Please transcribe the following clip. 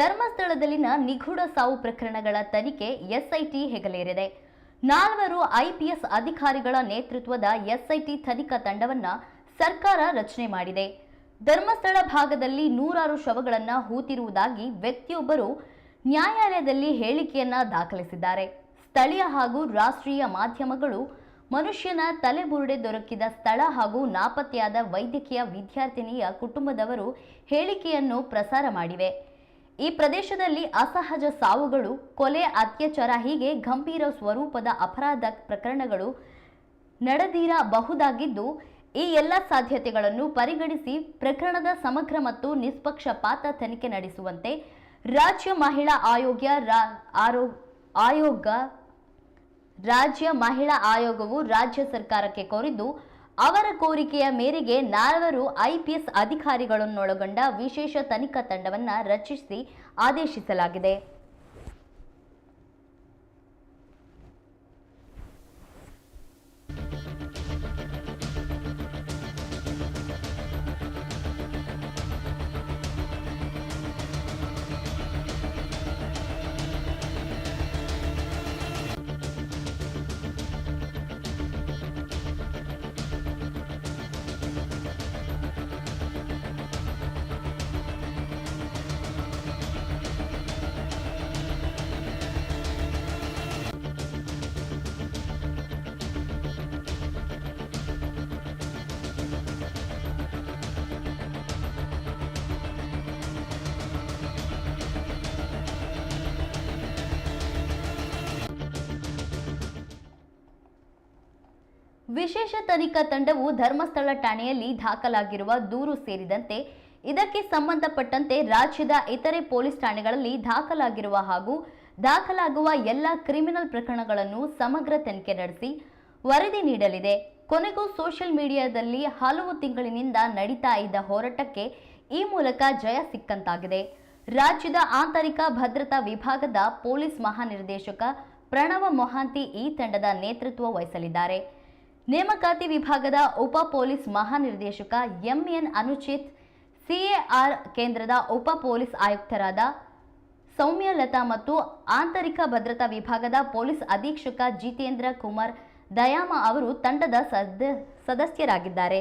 ಧರ್ಮಸ್ಥಳದಲ್ಲಿನ ನಿಗೂಢ ಸಾವು ಪ್ರಕರಣಗಳ ತನಿಖೆ ಎಸ್ಐಟಿ ಹೆಗಲೇರಿದೆ. ನಾಲ್ವರು ಐಪಿಎಸ್ ಅಧಿಕಾರಿಗಳ ನೇತೃತ್ವದ ಎಸ್ಐಟಿ ತನಿಖಾ ತಂಡವನ್ನ ಸರ್ಕಾರ ರಚನೆ ಮಾಡಿದೆ. ಧರ್ಮಸ್ಥಳ ಭಾಗದಲ್ಲಿ ನೂರಾರು ಶವಗಳನ್ನ ಹೂತಿರುವುದಾಗಿ ವ್ಯಕ್ತಿಯೊಬ್ಬರು ನ್ಯಾಯಾಲಯದಲ್ಲಿ ಹೇಳಿಕೆಯನ್ನ ದಾಖಲಿಸಿದ್ದಾರೆ. ಸ್ಥಳೀಯ ಹಾಗೂ ರಾಷ್ಟ್ರೀಯ ಮಾಧ್ಯಮಗಳು ಮನುಷ್ಯನ ತಲೆಬುರುಡೆ ದೊರಕಿದ ಸ್ಥಳ ಹಾಗೂ ನಾಪತ್ತೆಯಾದ ವೈದ್ಯಕೀಯ ವಿದ್ಯಾರ್ಥಿನಿಯ ಕುಟುಂಬದವರು ಹೇಳಿಕೆಯನ್ನು ಪ್ರಸಾರ ಮಾಡಿವೆ. ಈ ಪ್ರದೇಶದಲ್ಲಿ ಅಸಹಜ ಸಾವುಗಳು, ಕೊಲೆ, ಅತ್ಯಾಚಾರ ಹೀಗೆ ಗಂಭೀರ ಸ್ವರೂಪದ ಅಪರಾಧ ಪ್ರಕರಣಗಳು ನಡೆದಿರಬಹುದಾಗಿದ್ದು ಈ ಎಲ್ಲ ಸಾಧ್ಯತೆಗಳನ್ನು ಪರಿಗಣಿಸಿ ಪ್ರಕರಣದ ಸಮಗ್ರ ಮತ್ತು ನಿಷ್ಪಕ್ಷಪಾತ ತನಿಖೆ ನಡೆಸುವಂತೆ ರಾಜ್ಯ ಮಹಿಳಾ ಆಯೋಗ ಆಯೋಗ, ರಾಜ್ಯ ಮಹಿಳಾ ಆಯೋಗವು ರಾಜ್ಯ ಸರ್ಕಾರಕ್ಕೆ ಕೋರಿದ್ದು ಅವರ ಕೋರಿಕೆಯ ಮೇರೆಗೆ ನಾಲ್ವರು ಐಪಿಎಸ್ ಅಧಿಕಾರಿಗಳನ್ನೊಳಗೊಂಡ ವಿಶೇಷ ತನಿಖಾ ತಂಡವನ್ನು ರಚಿಸಿ ಆದೇಶಿಸಲಾಗಿದೆ. ವಿಶೇಷ ತನಿಖಾ ತಂಡವು ಧರ್ಮಸ್ಥಳ ಠಾಣೆಯಲ್ಲಿ ದಾಖಲಾಗಿರುವ ದೂರು ಸೇರಿದಂತೆ ಇದಕ್ಕೆ ಸಂಬಂಧಪಟ್ಟಂತೆ ರಾಜ್ಯದ ಇತರೆ ಪೊಲೀಸ್ ಠಾಣೆಗಳಲ್ಲಿ ದಾಖಲಾಗಿರುವ ಹಾಗೂ ದಾಖಲಾಗುವ ಎಲ್ಲ ಕ್ರಿಮಿನಲ್ ಪ್ರಕರಣಗಳನ್ನು ಸಮಗ್ರ ತನಿಖೆ ನಡೆಸಿ ವರದಿ ನೀಡಲಿದೆ. ಕೊನೆಗೂ ಸೋಷಿಯಲ್ ಮೀಡಿಯಾದಲ್ಲಿ ಹಲವು ತಿಂಗಳಿನಿಂದ ನಡೀತಾ ಇದ್ದ ಹೋರಾಟಕ್ಕೆ ಈ ಮೂಲಕ ಜಯ ಸಿಕ್ಕಂತಾಗಿದೆ. ರಾಜ್ಯದ ಆಂತರಿಕ ಭದ್ರತಾ ವಿಭಾಗದ ಪೊಲೀಸ್ ಮಹಾನಿರ್ದೇಶಕ ಪ್ರಣವ ಮೊಹಾಂತಿ ಈ ತಂಡದ ನೇತೃತ್ವ ವಹಿಸಲಿದ್ದಾರೆ. ನೇಮಕಾತಿ ವಿಭಾಗದ ಉಪ ಪೊಲೀಸ್ ಮಹಾನಿರ್ದೇಶಕ ಎಂಎನ್ ಅನುಚಿತ್, ಸಿಎಆರ್ ಕೇಂದ್ರದ ಉಪ ಪೊಲೀಸ್ ಆಯುಕ್ತರಾದ ಸೌಮ್ಯಲತಾ ಮತ್ತು ಆಂತರಿಕ ಭದ್ರತಾ ವಿಭಾಗದ ಪೊಲೀಸ್ ಅಧೀಕ್ಷಕ ಜಿತೇಂದ್ರ ಕುಮಾರ್ ದಯಾಮ ಅವರು ತಂಡದ ಸದ, ಸದಸ್ಯರಾಗಿದ್ದಾರೆ.